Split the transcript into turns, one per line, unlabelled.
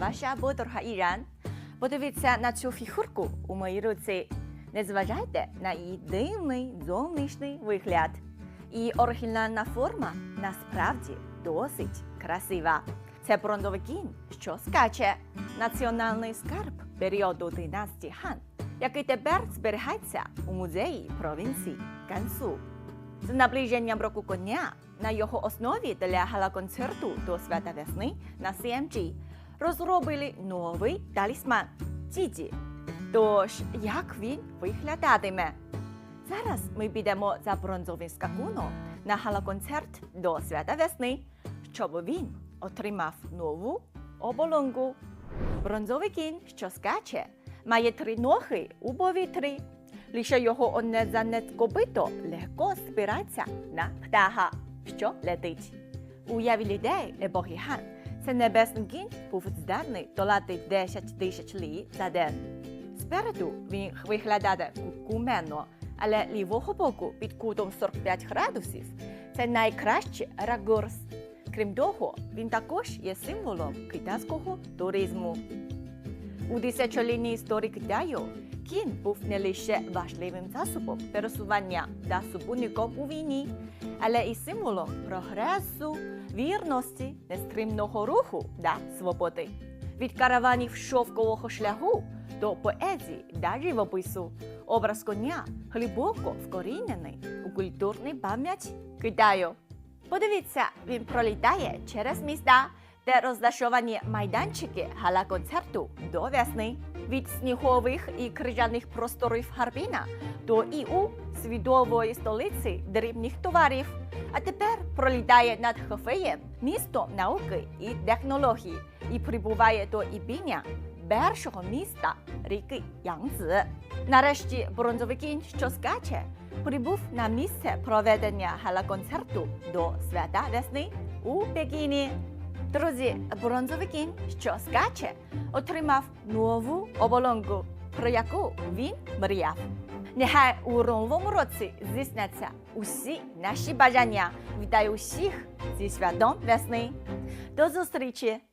ваша подруга Іран. Подивіться на цю фігурку у моїй руці. Не зважайте на її дивний зовнішній вигляд. І оригінальна форма насправді досить красива. Це бронзовий кінь, що скаче. Національний скарб періоду династії Хан, який тепер зберігається у музеї провінції Гансу. З наближенням року коня на його основі для гала-концерту до свята весни на CMG розробили новий талісман Діді. Тож, як він виглядатиме? Зараз ми підемо за бронзовим скакуном на гала-концерт до свята весни, щоб він отримав нову оболонку. Бронзовий кінь, що скаче, має три ноги у повітрі. Лише його одне занадто копито легко спирається на птаха, що летить. Уяві людей епохи Хан це небесний кінь був здатний долати 10 тисяч лі за день. Спереду він виглядає куменно, але лівого боку під кутом 45 градусів це найкращий ракурс. Крім того, він також є символом китайського туризму. У тисячолітній історії Китаю кінь був не лише важливим засобом пересування та супутником у війні, але і символом прогресу, вірності, нестримного руху та свободи. Від караванів шовкового шляху до поезії та живопису образ коня глибоко вкорінений у культурній пам'яті Китаю. Подивіться, він пролітає через міста, де розташовані майданчики гала-концерту до весни. Від снігових і крижаних просторів Харбіна до ІУ свідової столиці дрібних товарів. А тепер пролітає над Хефеєм, місто науки і технологій, і прибуває до Ібіня, першого міста ріки Янцзи. Нарешті бронзовий кінь, що скаче, прибув на місце проведення гала-концерту до свята весни у Пекіні. Друзі, бронзовий кінь, що скаче, отримав нову оболонку, про яку він мріяв. Нехай у новому році здійсняться усі наші бажання. Вітаю усіх зі святом весни. До зустрічі!